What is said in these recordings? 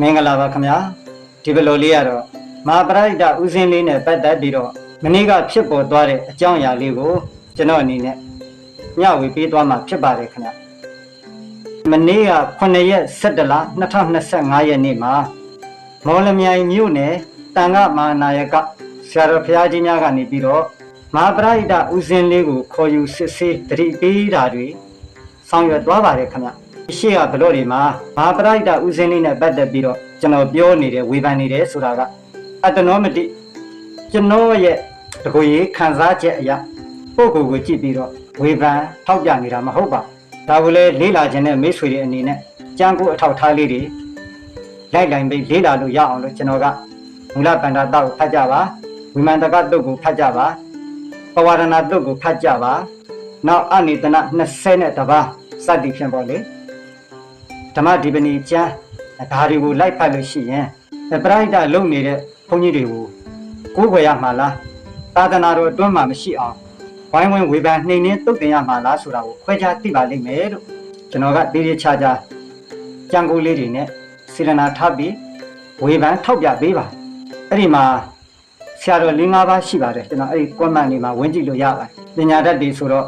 မင်္ဂလာပါခင်ဗျာဒီဘလိုလေးကတော့မဟာပရိဒဥစဉ်လေးနဲ့ပတ်သက်ပြီးတော့မနေ့ကဖြစ်ပေါ်သွားတဲ့အကြောင်းအရာလေးကိုကျွန်တော်အနေနဲ့ညဝေပေးသွားမှာဖြစ်ပါတယ်ခင်ဗျာမနေ့က9ရက်17လ2025ရက်နေ့မှာမော်လမြိုင်မြို့နယ်တန်ခမဟာနာယကဆရာတော်ဘုရားကြီးများကနေပြီးတော့မဟာပရိဒဥစဉ်လေးကိုခေါ်ယူစစ်ဆေးတတိပေးတာတွေဆောင်ရွက်သွားပါတယ်ခင်ဗျ ရှေ့ကဘလော့တွေမှာမဟာပရိဒဥစဉ်လေးနဲ့ပတ်သက်ပြီးတော့ကျွန်တော်ပြောနေတယ်ဝေဖန်နေတယ်ဆိုတာကအတ္တနောမတိကျွန်တော်ရဲ့တကူကြီးခံစားချက်အရာပုဂ္ဂိုလ်ကိုကြည့်ပြီးတော့ဝေဖန်ထောက်ပြနေတာမဟုတ်ပါဘူးဒါကိုလည်းလေးလာခြင်းနဲ့မိတ်ဆွေတွေအနေနဲ့ကြံကိုအထောက်ထားလေးတွေလိုက်လိုက်ပြီးလေးလာလို့ရအောင်လို့ကျွန်တော်ကမူလပန္ဒတောက်ဖတ်ကြပါဝိမန္တကတုတ်ကိုဖတ်ကြပါပဝရဏတုတ်ကိုဖတ်ကြပါနောက်အနိတနာ20နဲ့တပါးစသည်ဖြင့်ပေါ့လေ ဓမ္မဒီပဏီကျမ်းဒါတွေကိုလိုက်ဖတ်လို့ရှိရင်ပရိဒတ်လုံနေတဲ့ဘုန်းကြီးတွေကိုကိုးကွယ်ရမှာလားသာသနာတော်အတွန်းမှာမရှိအောင်ဝိုင်းဝန်းဝေဖန်နှိမ်နှင်းတုတ်တင်ရမှာလားဆိုတာကိုခွဲခြားသိပါလိမ့်မယ်လို့ကျွန်တော်ကတေးသေးချာချာကြံကိုလေးတွေနဲ့စေရနာထားပြီးဝေဖန်ထောက်ပြပေးပါအဲ့ဒီမှာဆရာတော်၄၅ပါးရှိပါတယ်ကျွန်တော်အဲ့ဒီကွန်မန့်လေးမှာဝင်ကြည့်လို့ရပါတယ်ပညာတတ်တွေဆိုတော့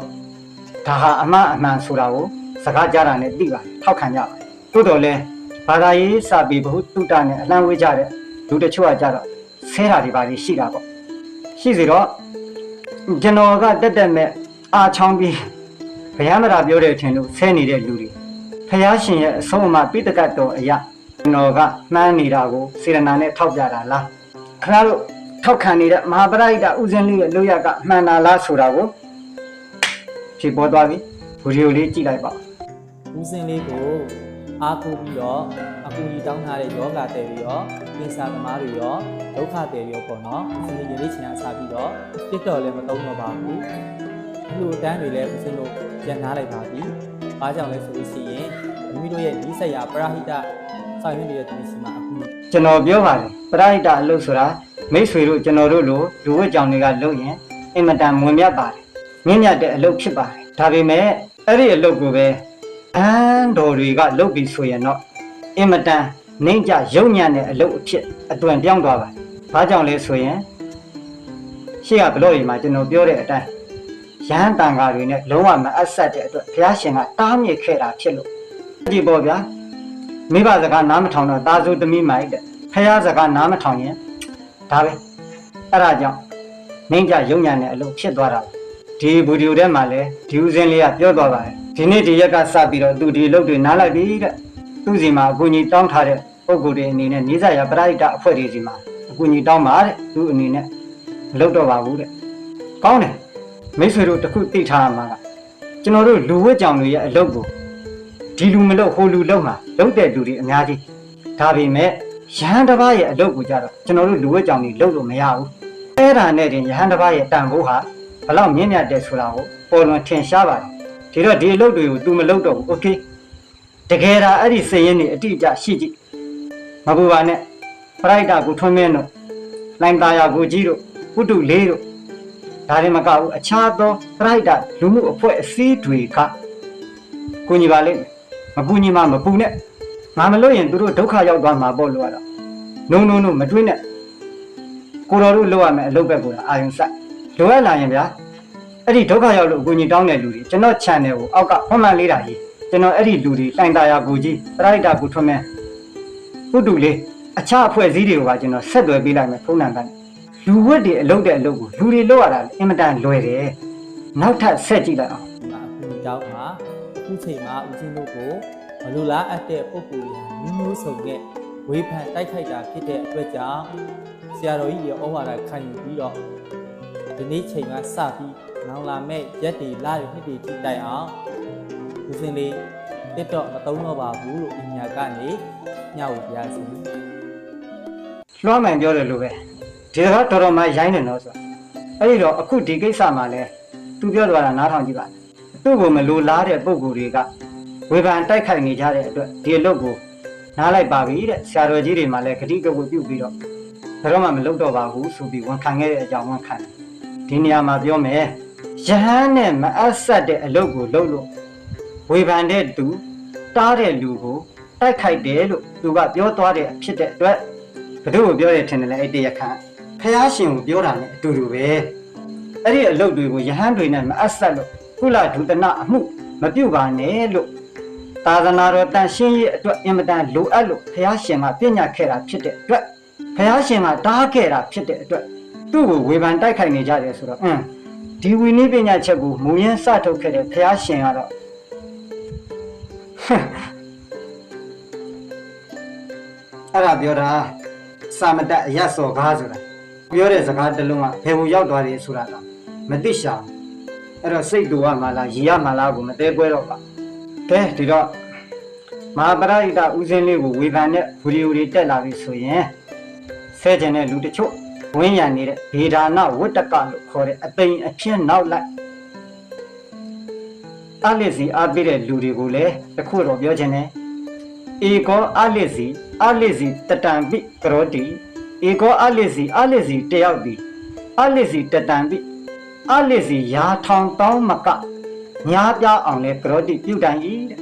ဒါဟာအမှန်အမှန်ဆိုတာကိုစကားကြတာနဲ့သိပါတယ်ထောက်ခံကြပါတယ် သို့တော်လဲဘာသာရေးစာပေဘ ഹു တုတ္တနဲ့အလံဝေးကြတဲ့လူတချို့ကကြတော့ဆဲတာတွေပါရှိတာပေါ့ရှိစီတော့ကျွန်တော်ကတက်တက်မဲ့အာချောင်းပြီးဘုရားမရာပြောတဲ့အထင်လို့ဆဲနေတဲ့လူတွေဖះရှင်ရဲ့အဆုံးအမပိတကတ်တော်အရာကျွန်တော်ကမှန်းနေတာကိုစေရနာနဲ့ထောက်ပြတာလားခင်ဗျားတို့ထောက်ခံနေတဲ့မဟာပရိဒဥစဉ်လေးရဲ့လို့ရကမှန်တာလားဆိုတာကိုဖြေပေါ်သွားပြီဗီဒီယိုလေးကြည့်လိုက်ပါဦးစင်းလေးကို အားကိုးပြီးတော့အကူကြီးတောင်းထားတဲ့ယောဂတဲ့တွေရောပင်စာသမားတွေရောဒုက္ခတဲ့တွေရောပေါ့နော်ဦးစင်းလေးရလေးချင်အားစားပြီးတော့တစ်တော်လည်းမတုံးတော့ပါဘူးဒီလိုတန်းတွေလည်းဦးစင်းတို့ပြန်နားလိုက်ပါပြီ။အားကြောင့်လဲဆိုလို့ရှိရင်မိမိတို့ရဲ့ဒီဆက်ရာပရဟိတဆောင်ရွက်နေတဲ့သူတွေစီမှာအခုကျွန်တော်ပြောပါတယ်ပရိဒအလုပ်ဆိုတာမိတ်ဆွေတို့ကျွန်တော်တို့လိုလူဝတ်ကြောင်တွေကလုပ်ရင်အင်မတန်မွန်မြတ်ပါတယ်မြင့်မြတ်တဲ့အလုပ်ဖြစ်ပါတယ်ဒါပေမဲ့အဲ့ဒီအလုပ်ကိုပဲ အန်းတော်တွေကလုပ်ပြီးဆိုရင်တော့အင်မတန်နှိမ့်ကြရုံညံ့တဲ့အလုပ်အဖြစ်အသွင်ပြောင်းသွားပါတယ်ဘာကြောင့်လဲဆိုရင်ရှေ့ကဘလော့တွေမှာကျွန်တော်ပြောတဲ့အတိုင်းရဟန်းတန်ဃာတွေနဲ့လုံးဝမအပ်ဆက်တဲ့အတွက်ဘုရားရှင်ကတားမြစ်ခဲ့တာဖြစ်လို့ဒီပေါ့ဗျာမိဘစကားနားမထောင်တော့တာစုသမီးမိုက်တဲ့ဖះစကားနားမထောင်ရင်ဒါပဲအဲ့ဒါကြောင့်မင်းကြရုံညာနဲ့အလုပ်ဖြစ်သွားတာပါဒီဗီဒီယိုထဲမှာလည်းဒီဦးစင်းလေးကပြောသွားပါတယ် ဒီနေ့ဒီရက်ကစပြီးတော့သူဒီအလုပ်တွေနားလိုက်ပြီတဲ့သူစီမှာအကူကြီးတောင်းထားတဲ့ပုံကိုယ်တွေအနေနဲ့နေစာရပရိဒအဖွဲ့တွေစီမှာအကူကြီးတောင်းပါတဲ့သူအနေနဲ့မလုပ်တော့ပါဘူးတဲ့ကောင်းတယ်မိတ်ဆွေတို့တစ်ခုသိထားရမှာကကျွန်တော်တို့လူဝတ်ကြောင်တွေရဲ့အလုပ်ကိုဒီလူမလို့ဟိုလူလုံးမှာလုံးတဲ့လူတွေအများကြီးဒါပေမဲ့ရဟန်းတစ်ပါးရဲ့အလုပ်ကိုကြတော့ကျွန်တော်တို့လူဝဲကြောင်တွေလုပ်လို့မရဘူးအဲ့ဒါနဲ့တင်ရဟန်းတစ်ပါးရဲ့တန်ဖိုးဟာဘလောက်မြင့်မြတ်တယ်ဆိုတာကိုပေါ်လွန်ထင်ရှားပါတယ် ဒီတော့ဒီအလုပ်တွေကို तू မလုပ်တော့ဘူး okay တကယ်ဒါအဲ့ဒီစည်ရင်နေအတိအကျရှိကြည့်မပူပါနဲ့ပရိုက်တာကိုထွန်းမင်းတို့လိုင်တာယာကိုကြီးတို့ကုတုလေးတို့ဒါတွေမကဘူးအခြားသောပရိုက်တာလူမှုအဖွဲ့အစည်းတွေကကိုညီပါလိမ့်မယ်မပူညီမမပူနဲ့ငါမလို့ရင်သူတို့ဒုက္ခရောက်သွားမှာပေါ့လို့ရတော့နုံနုံနုံမတွင်းနဲ့ကိုတော်တို့လောက်ရမယ်အလုပ်ပဲကိုအာယုံဆိုင်လိုရလာရင်ဗျာ အဲ့ဒီဒုက္ခရောက်လို့အကူညီတောင်းတဲ့လူတွေကျွန်တော် channel ကိုအောက်ကဖွင့်မှန်လေးတာကြီးကျွန်တော်အဲ့ဒီလူတွေတိုင်တာယာကိုကြီးပရိုက်တာကိုထွန်းမဲပုတူလေးအခြားအဖွဲ့အစည်းတွေကကျွန်တော်ဆက်သွယ်ပေးလိုက်မယ်ဖုန်းနံပါတ်လူဝတ်တွေအလုပ်တဲ့အလုပ်ကိုလူတွေလောက်ရတာအင်မတန်လွယ်တယ်နောက်ထပ်ဆက်ကြည့်လိုက်အောင်ဒီမှာအခုကြောင်းမှာအခုချိန်မှာဦးစင်းတို့ကိုမလိုလားအပ်တဲ့ပုံကိုယ်တွေဟာမျိုးမျိုးစုံနဲ့ဝေဖန်တိုက်ခိုက်တာဖြစ်တဲ့အတွက်ကြောင့်ဆရာတော်ကြီးရဲ့ဩဝါဒခံယူပြီးတော့ဒီနေ့ချိန်ကစပြီး နောင်လာမဲ့ရက်တွေလတွေနှစ်တွေထိတိုင်အောင်ဦးစင်းလေးတစ်တော့မတုံးတော့ပါဘူးလို့အညာကနေညှောက်ပြရစီလွှမ်းမှန်ပြောတယ်လို့ပဲဒီတော့တော်တော်မှရိုင်းနေတော့ဆိုအဲ့ဒီတော့အခုဒီကိစ္စမှာလဲသူပြောသွားတာနားထောင်ကြည့်ပါသူ့ကိုမလိုလားတဲ့ပုံကိုယ်တွေကဝေဖန်တိုက်ခိုက်နေကြတဲ့အတွက်ဒီအလုပ်ကိုနားလိုက်ပါပြီတဲ့ဆရာတော်ကြီးတွေမှလည်းဂတိကဝတ်ပြုပြီးတော့ဘယ်တော့မှမလုပ်တော့ပါဘူးဆိုပြီးဝန်ခံခဲ့တဲ့အကြောင်းဝန်ခံတယ်ဒီနေရာမှာပြောမယ် ယဟန်နဲ့မအပ်ဆက်တဲ့အလုပ်ကိုလုပ်လို့ဝေဖန်တဲ့သူတားတဲ့လူကိုတိုက်ခိုက်တယ်လို့သူကပြောသွားတယ်ဖြစ်တဲ့အတွက်ဘယ်သူကိုပြောရထင်တယ်လဲအဲ့တရားခံဖះရှင်ကိုပြောတာနဲ့အတူတူပဲအဲ့ဒီအလုပ်တွေကိုယဟန်တွေနဲ့မအပ်ဆက်လို့ကုလဒုတနအမှုမပြုတ်ပါနဲ့လို့သာသနာတော်တန်ရှင်းရေးအတွက်အင်မတန်လိုအပ်လို့ဖះရှင်ကပြညာခဲ့တာဖြစ်တဲ့အတွက်ဖះရှင်ကတားခဲ့တာဖြစ်တဲ့အတွက်သူ့ကိုဝေဖန်တိုက်ခိုက်နေကြတယ်ဆိုတော့အင်း ဒီဝီနည်းပညာချက်ကိုမူရင်းစထုတ်ခဲ့တဲ့ဖះရှင်ကတော့အဲ့ဒါပြောတာစာမတက်အရက်စော်ကားဆိုတာပြောတဲ့စကားတစ်လုံးကဘယ်ကိုရောက်သွားတယ်ဆိုတာတော့မသိရှာဘူးအဲ့တော့စိတ်တူရမှာလားရည်ရမှာလားကိုမသေးပွဲတော့ပါကဲဒီတော့မဟာပရိဒဥစဉ်လေးကိုဝေဖန်တဲ့ဗီဒီယိုတွေတက်လာပြီဆိုရင်ဆဲကျင်တဲ့လူတချို့ ဝင်းရံနေတဲ့ဗေဒာနဝတ္တကလို့ခေါ်တဲ့အသိင်အဖြစ်နောက်လိုက်အလစ်စီအားပေးတဲ့လူတွေကိုလည်းတစ်ခုတော့ပြောချင်တယ်ဧကောအလစ်စီအလစ်စီတတံပိကရောတိဧကောအလစ်စီအလစ်စီတယောက်သည်အလစ်စီတတံပိအလစ်စီရာထောင်တောင်းမကညားပြအောင်လဲကရောတိပြုတိုင်၏တဲ့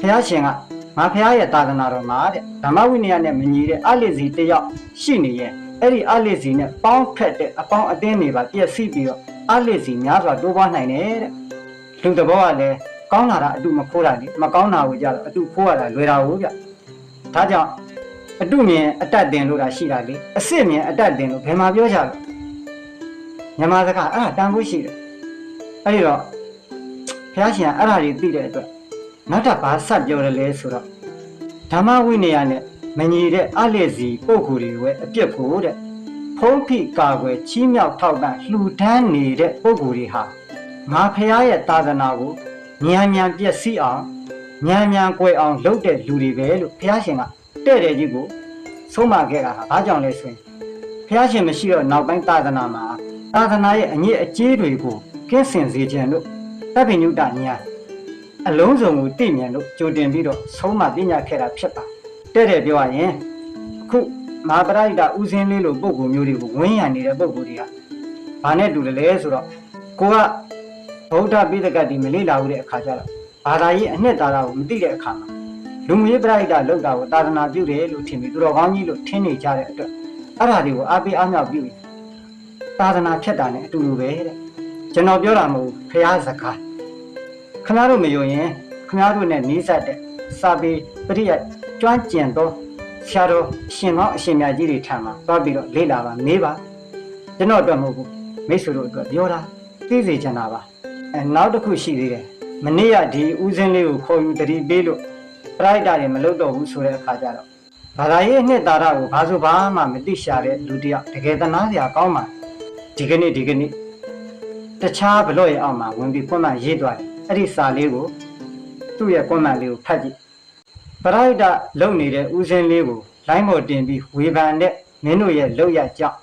ဘုရားရှင်ကငါဘုရားရဲ့သာသနာတော်မှာတဲ့ဓမ္မဝိနည်းနဲ့မညီတဲ့အလစ်စီတယောက်ရှိနေရဲ့ အဲ့ဒီအလစ်စီနဲ့ပေါင်းဖက်တဲ့အပေါင်းအသင်းတွေပါပြည့်စည်ပြီးတော့အလစ်စီများစွာတိုးပွားနိုင်တယ်တဲ့လူသဘောကလည်းကောင်းလာတာအတုမခိုးတာလေမကောင်းတာကိုကြတော့အတုခိုးရတာလွယ်တာကိုဗျဒါကြောင့်အတုမြင်အတတ်တင်လို့တာရှိတာလေအစစ်မြင်အတတ်တင်လို့ဘယ်မှာပြောကြလဲမြန်မာစကားအဲ့ဒါတန်ဖို့ရှိတယ်အဲ့ဒီတော့ဘုရားရှင်ကအဲ့ဒါတွေသိတဲ့အတွက်နောက်တစ်ပါးဆက်ပြောတယ်လေဆိုတော့ဓမ္မဝိနည်းနဲ့ မညီတဲ့အလက်စီပုဂ္ဂိုလ်တွေဝဲအပြစ်ကိုတဲ့ဖုံးဖိကာကွယ်ချီးမြှောက်ထောက်ပံ့လှူဒန်းနေတဲ့ပုဂ္ဂိုလ်တွေဟာငါဖះရဲ့သာသနာကိုမြန်မြန်ပြည့်စည်အောင်မြန်မြန်ကွယ်အောင်လုပ်တဲ့လူတွေပဲလို့ဖះရှင်ကတဲ့တဲ့ကြီးကိုဆုံးမခဲ့တာဟာဘာကြောင့်လဲဆိုရင်ဖះရှင်မရှိတော့နောက်ပိုင်းသာသနာမှာသာသနာရဲ့အငြိအကျေးတွေကိုကင်းစင်စေခြင်းလို့တပ်ပိညုတညာအလုံးစုံကိုတည်မြင်လို့ကြိုတင်ပြီးတော့ဆုံးမပညာခဲ့တာဖြစ်ပါတဲ့ တဲ့ပြောရရင်အခုမဟာပရိဒဥစဉ်လေးလိုပုံကိုမျိုးတွေကိုဝင်းရံနေတဲ့ပုံကိုတွေကဘာနဲ့တူတယ်လဲဆိုတော့ကိုကဗုဒ္ဓပိဋကတ်ဒီမလေ့လာဘူးတဲ့အခါကျတော့ဘာသာရေးအနှစ်သာရကိုမသိတဲ့အခါမှာလူမှုရေးပရိဒတ်လောက်တာကိုသာသနာပြုတယ်လို့ထင်ပြီးသူတော်ကောင်းကြီးလို့ထင်နေကြတဲ့အတွက်အဲ့ဒါတွေကိုအားပေးအားမြောက်ပြုပြီးသာသနာဖြတ်တာနဲ့အတူတူပဲတဲ့ကျွန်တော်ပြောတာမဟုတ်ဘူးဖះစကားခင်ဗျားတို့မယုံရင်ခင်ဗျားတို့နဲ့နီးစပ်တဲ့စာပေပရိယတ် ကျွမ်းကျင်သောဆရာတော်အရှင်ကောင်းအရှင်မြတ်ကြီးတွေထံမှာသွားပြီးတော့လေ့လာပါမေးပါကျွန်တော်အတွက်မဟုတ်ဘူးမိတ်ဆွေတို့အတွက်ပြောတာသိစေချင်တာပါအဲနောက်တစ်ခုရှိသေးတယ်မနေ့ကဒီဦးစင်းလေးကိုခေါ်ယူတတိပေးလို့ပရိုက်တာတွေမလုပ်တော့ဘူးဆိုတဲ့အခါကျတော့ဘာသာရေးအနှစ်သာရကိုဘာဆိုဘာမှမသိရှာတဲ့လူတစ်ယောက်တကယ်တနာစရာကောင်းပါဒီကနေ့ဒီကနေ့တခြားဘလို့ရဲ့အောက်မှာဝင်ပြီးကွန်းမရေးသွားတယ်အဲ့ဒီစာလေးကိုသူ့ရဲ့ကွန်းမလေးကိုဖတ်ကြည့် ပရိုက်တာလုံနေတဲ့ဦးစင်းလေးကိုလိုင်းပေါ်တင်ပြီးဝေဖန်တဲ့မင်းတို့ရဲ့လောက်ရကြောက်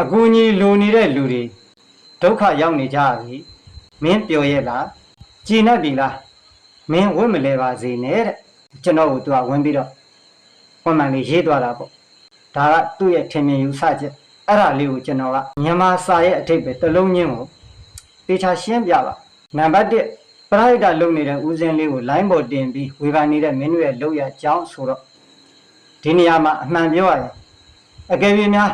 အကူကြီးလိုနေတဲ့လူတွေဒုက္ခရောက်နေကြပြီမင်းပြောရဲ့လားကြည်နဲ့ပြီလားမင်းဝတ်မလဲပါစေနဲ့တဲ့ကျွန်တော်ကသူကဝင်ပြီးတော့ခွန်မှန်လေးရေးသွားတာပေါ့ဒါကသူ့ရဲ့ထင်မြင်ယူဆချက်အဲ့ဒါလေးကိုကျွန်တော်ကမြန်မာစာရဲ့အထိပ္ပယ်တစ်လုံးချင်းကိုတေချာရှင်းပြပါနံပါတ်1 ပရိုက်တာလုပ်နေတဲ့ဦးစင်းလေးကို line ပေါ်တင်ပြီးဝေဖန်နေတဲ့မင်းတို့ရဲ့လောက်ရကြောင်းဆိုတော့ဒီနေရာမှာအမှန်ပြောရရင်အကယ်၍များ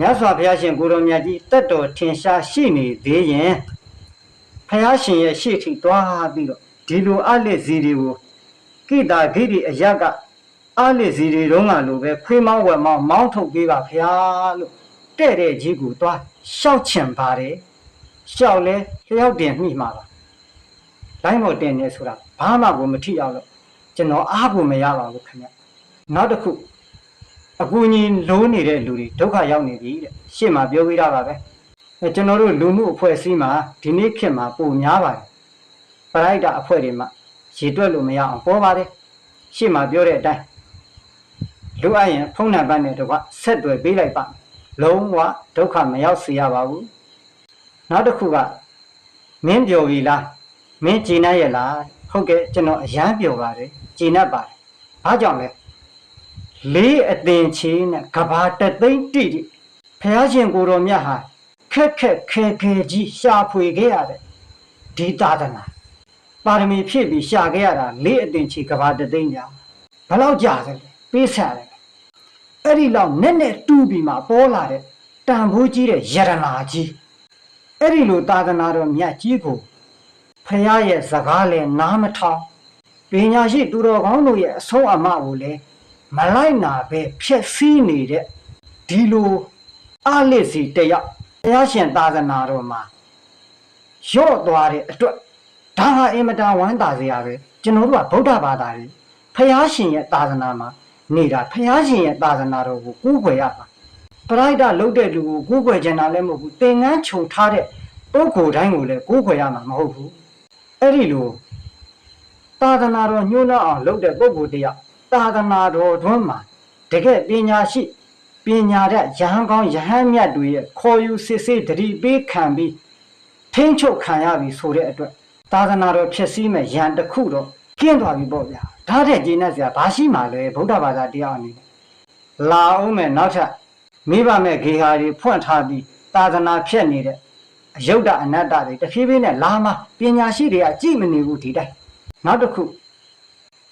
မြတ်စွာဘုရားရှင်ကိုရောမြတ်ကြီးတက်တော်ထင်ရှားရှိနေသေးရင်ဖះရှင်ရဲ့ရှေ့ထိသွားပြီးတော့ဒီလိုအလက်စီတွေကိုကိတာဂိတိအရကအလက်စီတွေတုံးကလိုပဲခွေးမောင်းဝယ်မောင်းမောင်းထုတ်ပေးပါဖះလို့တဲ့တဲ့ကြီးကိုသွားရှောက်ချင်ပါတယ်ရှောက်လဲလျှောက်တင်မိမှာပါ လိုင်းမတင်နေဆိုတာဘာမှကိုမထိအောင်လို့ကျွန်တော်အားကိုမရပါဘူးခင်ဗျနောက်တစ်ခုအကူကြီးလိုးနေတဲ့လူတွေဒုက္ခရောက်နေပြီတဲ့ရှေ့မှာပြောပြတာပါပဲအဲကျွန်တော်တို့လူမှုအဖွဲ့အစည်းမှာဒီနေ့ခေတ်မှာပုံများပါတယ်ပရိုက်တာအဖွဲ့တွေမှာရေတွက်လို့မရအောင်ပေါ်ပါတယ်ရှေ့မှာပြောတဲ့အတိုင်းလူအပ်ရင်ဖုန်းနံပါတ်နဲ့တော့ဆက်သွယ်ပေးလိုက်ပါလုံးဝဒုက္ခမရောက်စေရပါဘူးနောက်တစ်ခုကမင်းပြောပြီလား မင်းကြည်နပ်ရဲ့လားဟုတ်ကဲ့ကျွန်တော်အရန်ပြောပါတယ်ကြည်နပ်ပါတယ်ဘာကြောင့်လဲလေးအသင်ချေးနဲ့ကဘာတသိမ့်တိတိဖះရှင်ကိုတော်မြတ်ဟာခက်ခက်ခဲခဲကြီးရှာဖွေခဲ့ရတဲ့ဒီသာသနာပါရမီဖြည့်ပြီးရှာခဲ့ရတာလေးအတင်ချီကဘာတသိန်းညာဘယ်လောက်ကြာတယ်လဲပေးဆက်တယ်အဲ့ဒီလောက်နဲ့နဲ့တူးပြီးမှပေါ်လာတဲ့တန်ဖိုးကြီးတဲ့ယရနာကြီးအဲ့ဒီလိုသာသနာတော်မြတ်ကြီးကို ဖရာရဲ့စကားလည်းနားမထောင်ပညာရှိသူတော်ကောင်းတို့ရဲ့အဆုံးအမကိုလည်းမလိုက်နာပဲဖြည့်ဆည်းနေတဲ့ဒီလိုအလစ်စီတယောက်ဘုရားရှင်သာသနာတော်မှာရော့သွားတဲ့အတွက်ဒါဟာအင်မတန်ဝမ်းသာစရာပဲကျွန်တော်တို့ကဗုဒ္ဓဘာသာတွေဖះရှင်ရဲ့သာသနာမှာနေတာဖះရှင်ရဲ့သာသနာတော်ကိုကိုးကွယ်ရပါပရိုက်တာလုတ်တဲ့လူကိုကိုးကွယ်ကြတာလည်းမဟုတ်ဘူးသင်္ကန်းခြုံထားတဲ့ပုဂ္ဂိုလ်တိုင်းကိုလည်းကိုးကွယ်ရမှာမဟုတ်ဘူး အဲ့ဒီလိုသာသနာတော်ညှိုးနှောက်အောင်လုပ်တဲ့ပုဂ္ဂိုလ်တရားသာသနာတော်တွန်းမှာတကယ်ပညာရှိပညာတတ်ရဟန်းကောင်းရဟန်းမြတ်တွေရဲ့ခေါ်ယူစစ်ဆေးတတိပေးခံပြီးထိမ့်ချုပ်ခံရပြီဆိုတဲ့အတွက်သာသနာတော်ဖြစ်စည်းမဲ့ရန်တစ်ခုတော့ကျင်းသွားပြီပေါ့ဗျာဒါတဲ့ကျင်းတဲ့ဆရာဘာရှိမှလဲဗုဒ္ဓဘာသာတရားအနေနဲ့လာအောင်မဲ့နောက်ထပ်မိဘမဲ့ဂေဟာတွေဖွင့်ထားပြီးသာသနာဖြစ်နေတဲ့ အယုဒ္ဓအနတ္တတွေတဖြည်းဖြည်းနဲ့လာမှပညာရှိတွေကကြည့်မနေဘူးဒီတိုင်းနောက်တစ်ခု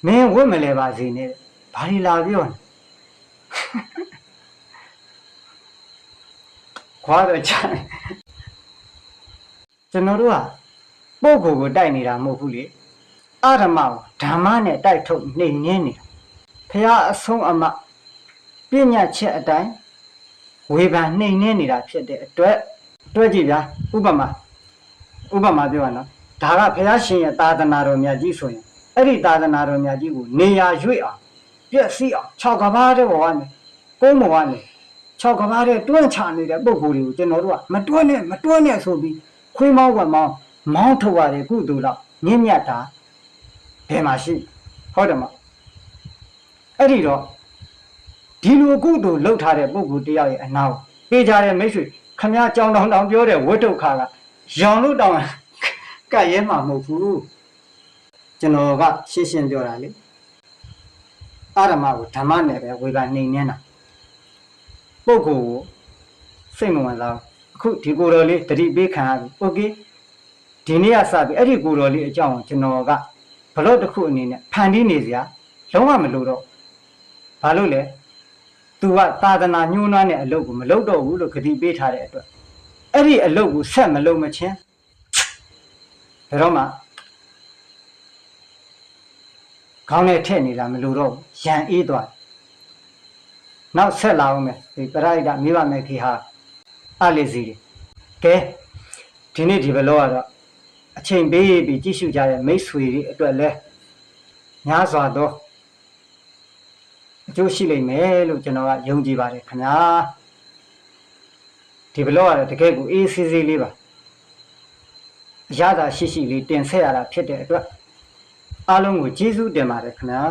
မင်းဝတ်မလဲပါစေနဲ့ဘာလို့လာပြောနေခွာတော့ချာကျွန်တော်တို့ကပုဂ္ဂိုလ်ကိုတိုက်နေတာမဟုတ်ဘူးလေအဓမ္မကိုဓမ္မနဲ့တိုက်ထုတ်နှိမ်နင်းနေတာဖះအဆုံးအမပြည့်ညတ်ချက်အတိုင်းဝေဖန်နှိမ်နင်းနေတာဖြစ်တဲ့အတွက် တွဲကြည့်ဗျာဥပမာဥပမာပြောရနော်ဒါကဖះရှင်ရဲ့သာသနာတော်မြတ်ကြီးဆိုရင်အဲ့ဒီသာသနာတော်မြတ်ကြီးကိုနေရာရွေ့အောင်ပြည့်စည်အောင်၆ကဘာတဲ့ဘောကနေကုန်းဘောကနေ၆ကဘာတဲ့တွန့်ချနေတဲ့ပုံကိုယ်တွေကိုကျွန်တော်တို့ကမတွန့်နဲ့မတွန့်နဲ့ဆိုပြီးခွေးမောင်းဝက်မောင်းမောင်းထုတ်ရတယ်ကုသိုလ်တော့မြင့်မြတ်တာဘယ်မှာရှိဟုတ်တယ်မအဲ့ဒီတော့ဒီလိုကုသိုလ်လှုပ်ထားတဲ့ပုံကိုယ်တယောက်ရဲ့အနာကိုပေးကြတဲ့မိတ်ဆွေ ခမည်းကြောင်တောင်တောင်ပြောတဲ့ဝိတုခါကရောင်လို့တောင်ကတ်ရဲမှာမဟုတ်ဘူးကျွန်တော်ကရှင်းရှင်းပြောတာလေအာရမကိုဓမ္မနဲ့ပဲဝေကနေနေတာ ပုဂ္ဂိုလ်ကိုစိတ်မဝင်စားဘူးအခုဒီကိုယ်တော်လေးတတိပေးခံရပြီโอเคဒီနေ့ကစပြီအဲ့ဒီကိုယ်တော်လေးအကြောင်းကိုကျွန်တော်ကဘလို့တစ်ခုအနေနဲ့ဖန်တီးနေစရာလုံးဝမလိုတော့ဘာလို့လဲ तू ကသာသနာညှိုးနှွမ်းတဲ့အလုပ်ကိုမလုပ်တော့ဘူးလို့ဂတိပေးထားတဲ့အတွက်အဲ့ဒီအလုပ်ကိုဆက်မလုပ်မချင်းဒါတော့မှခေါင်းနဲ့ထည့်နေတာမလိုတော့ဘူးရန်အေးသွားတယ်နောက်ဆက်လာအောင်မယ်ဒီပရိဒမိဘမဲ့ခေဟာအလေးစီတွေကဲဒီနေ့ဒီဘလောကတော့အချိန်ပေးပြီးကြည့်ရှုကြတဲ့မိတ်ဆွေတွေအတွက်လဲညားစွာသောအ ကျိုးရှိလိမ့်မယ်လို့ကျွန်တော်ကယုံကြည်ပါတယ်ခင်ဗျာဒီဘလောကတော့တကယ်ကိုအေးဆေးဆေးလေးပါအရသာရှိရှိလေးတင်ဆက်ရတာဖြစ်တဲ့အတွက်အားလုံးကိုကျေးဇူးတင်ပါတယ်ခင်ဗျာ